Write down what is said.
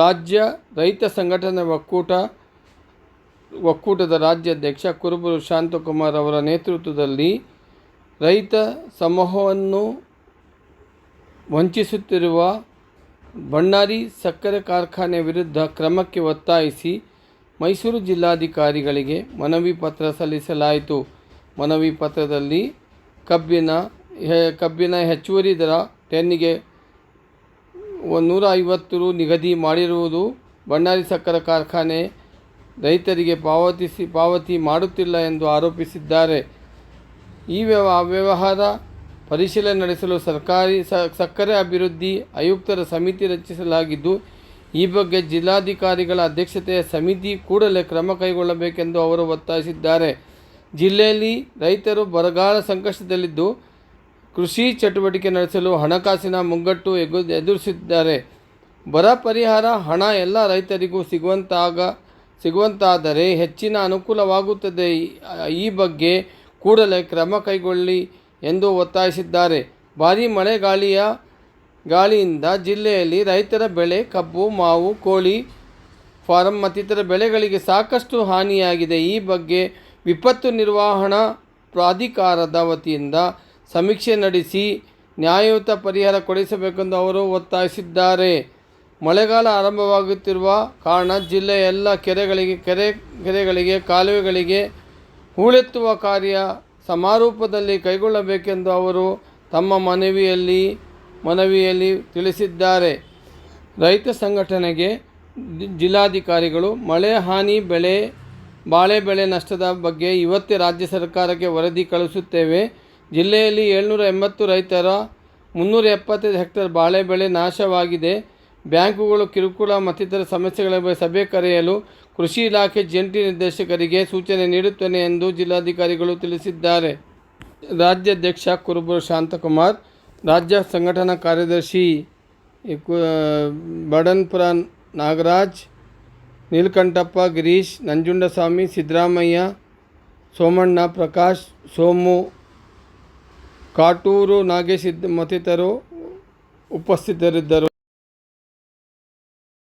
ರಾಜ್ಯ ರೈತ ಸಂಘಟನೆ ಒಕ್ಕೂಟ, ಒಕ್ಕೂಟದ ರಾಜ್ಯಾಧ್ಯಕ್ಷ ಕುರುಬೂರು ಶಾಂತಕುಮಾರ್ ಅವರ ನೇತೃತ್ವದಲ್ಲಿ ರೈತ ಸಮೂಹವನ್ನು ವಂಚಿಸುತ್ತಿರುವ ಬಣ್ಣಾರಿ ಸಕ್ಕರೆ ಕಾರ್ಖಾನೆ ವಿರುದ್ಧ ಕ್ರಮಕ್ಕೆ ಒತ್ತಾಯಿಸಿ ಮೈಸೂರು ಜಿಲ್ಲಾಧಿಕಾರಿಗಳಿಗೆ ಮನವಿ ಪತ್ರ ಸಲ್ಲಿಸಲಾಯಿತು. ಮನವಿ ಪತ್ರದಲ್ಲಿ ಕಬ್ಬಿನ ಕಬ್ಬಿನ ಹೆಚ್ಚುವರಿ ದರ ಟನ್ನಿಗೆ ನೂರ ಐವತ್ತು ರು ನಿಗದಿ ಮಾಡಿರುವುದು ಬಣ್ಣಾರಿ ಸಕ್ಕರೆ ಕಾರ್ಖಾನೆ ರೈತರಿಗೆ ಪಾವತಿಸಿ ಪಾವತಿ ಮಾಡುತ್ತಿಲ್ಲ ಎಂದು ಆರೋಪಿಸಿದ್ದಾರೆ. ಈ ವ್ಯವ, ಅವ್ಯವಹಾರ ಪರಿಶೀಲನೆ ನಡೆಸಲು ಸರ್ಕಾರಿ ಸಕ್ಕರೆ ಅಭಿವೃದ್ಧಿ ಆಯುಕ್ತರ ಸಮಿತಿ ರಚಿಸಲಾಗಿದ್ದು, ಈ ಬಗ್ಗೆ ಜಿಲ್ಲಾಧಿಕಾರಿಗಳ ಅಧ್ಯಕ್ಷತೆಯ ಸಮಿತಿ ಕೂಡಲೇ ಕ್ರಮ ಕೈಗೊಳ್ಳಬೇಕೆಂದು ಅವರು ಒತ್ತಾಯಿಸಿದ್ದಾರೆ. ಜಿಲ್ಲೆಯಲ್ಲಿ ರೈತರು ಬರಗಾಲ ಸಂಕಷ್ಟದಲ್ಲಿದ್ದು ಕೃಷಿ ಚಟುವಟಿಕೆ ನಡೆಸಲು ಹಣಕಾಸಿನ ಮುಗ್ಗಟ್ಟು ಎಗು, ಎದುರಿಸಿದ್ದಾರೆ. ಬರ ಪರಿಹಾರ, ಹಣ ಎಲ್ಲ ರೈತರಿಗೂ ಸಿಗುವಂತಾಗ, ಸಿಗುವಂತಾದರೆ ಹೆಚ್ಚಿನ ಅನುಕೂಲವಾಗುತ್ತದೆ. ಈ- ಬಗ್ಗೆ ಕೂಡಲೇ ಕ್ರಮ ಕೈಗೊಳ್ಳಿ ಎಂದು ಒತ್ತಾಯಿಸಿದ್ದಾರೆ. ಭಾರೀ ಮಳೆ ಗಾಳಿಯ ಗಾಳಿಯಿಂದ ಜಿಲ್ಲೆಯಲ್ಲಿ ರೈತರ ಬೆಳೆ ಕಬ್ಬು, ಮಾವು, ಕೋಳಿ ಫಾರಂ ಮತ್ತಿತರ ಬೆಳೆಗಳಿಗೆ ಸಾಕಷ್ಟು ಹಾನಿಯಾಗಿದೆ. ಈ ಬಗ್ಗೆ ವಿಪತ್ತು ನಿರ್ವಹಣಾ ಪ್ರಾಧಿಕಾರದ ವತಿಯಿಂದ ಸಮೀಕ್ಷೆ ನಡೆಸಿ ನ್ಯಾಯಯುತ ಪರಿಹಾರ ಕೊಡಿಸಬೇಕೆಂದು ಅವರು ಒತ್ತಾಯಿಸಿದ್ದಾರೆ. ಮಳೆಗಾಲ ಆರಂಭವಾಗುತ್ತಿರುವ ಕಾರಣ ಜಿಲ್ಲೆಯ ಎಲ್ಲ ಕೆರೆಗಳಿಗೆ, ಕೆರೆ ಕೆರೆಗಳಿಗೆ, ಕಾಲುವೆಗಳಿಗೆ ಹೂಳೆತ್ತುವ ಕಾರ್ಯ ಸಮಾರೋಪದಲ್ಲಿ ಕೈಗೊಳ್ಳಬೇಕೆಂದು ಅವರು ತಮ್ಮ ಮನವಿಯಲ್ಲಿ ಮನವಿಯಲ್ಲಿ ತಿಳಿಸಿದ್ದಾರೆ. ರೈತ ಸಂಘಟನೆಗೆ ಜಿಲ್ಲಾಧಿಕಾರಿಗಳು ಮಳೆ, ಹಾನಿ, ಬೆಳೆ, ಬಾಳೆ ಬೆಳೆ ನಷ್ಟದ ಬಗ್ಗೆ ಇವತ್ತೇ ರಾಜ್ಯ ಸರ್ಕಾರಕ್ಕೆ ವರದಿ ಕಳಿಸುತ್ತೇವೆ ಜಿಲ್ಲೆಯಲ್ಲಿ ಏಳ್ನೂರ ಎಂಬತ್ತು ರೈತರ ಮುನ್ನೂರ ಎಪ್ಪತ್ತೈದು ಹೆಕ್ಟೇರ್ ಬಾಳೆ ಬೆಳೆ ನಾಶವಾಗಿದೆ. ಬ್ಯಾಂಕುಗಳು ಕಿರುಕುಳ ಮತ್ತಿತರ ಸಮಸ್ಯೆಗಳ ಬಗ್ಗೆ ಸಭೆ ಕರೆಯಲು ಕೃಷಿ ಇಲಾಖೆ ಜಂಟಿ ನಿರ್ದೇಶಕರಿಗೆ ಸೂಚನೆ ನೀಡುತ್ತೇನೆ ಎಂದು ಜಿಲ್ಲಾಧಿಕಾರಿಗಳು ತಿಳಿಸಿದ್ದಾರೆ. ರಾಜ್ಯಾಧ್ಯಕ್ಷ ಕುರುಬೂರು ಶಾಂತಕುಮಾರ್, ರಾಜ್ಯ ಸಂಘಟನಾ ಕಾರ್ಯದರ್ಶಿ ಬಡನ್ಪುರ ನಾಗರಾಜ್, ನೀಲಕಂಠಪ್ಪ ಗಿರೀಶ್, ನಂಜುಂಡಸ್ವಾಮಿ, ಸಿದ್ದರಾಮಯ್ಯ, ಸೋಮಣ್ಣ ಪ್ರಕಾಶ್, ಸೋಮು ಕಾಟೂರು ನಾಗೇಶ್ ಇದ್ದ ಮತ್ತಿತರರು ಉಪಸ್ಥಿತರಿದ್ದರು.